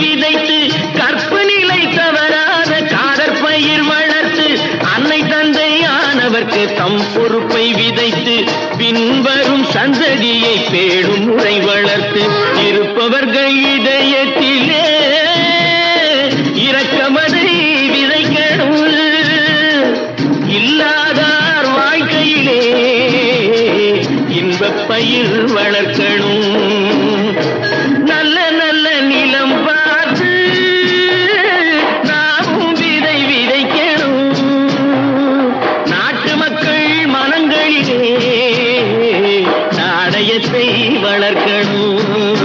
விதைத்து கற்பு நிலை தவறாத காதற் பயிர் வளர்த்து அன்னை தந்தையானவர்க்கு தம் பொறுப்பை விதைத்து பின்வரும் சந்ததியை பேடும் முறை வளர்த்து இருப்பவர்கள் இதயத்திலே இரக்கமதை விதைக்கணும் இல்லாதார் வாழ்க்கையிலே இன்பப் பயிர் வளர்க்கணும். வளர்க்கணும்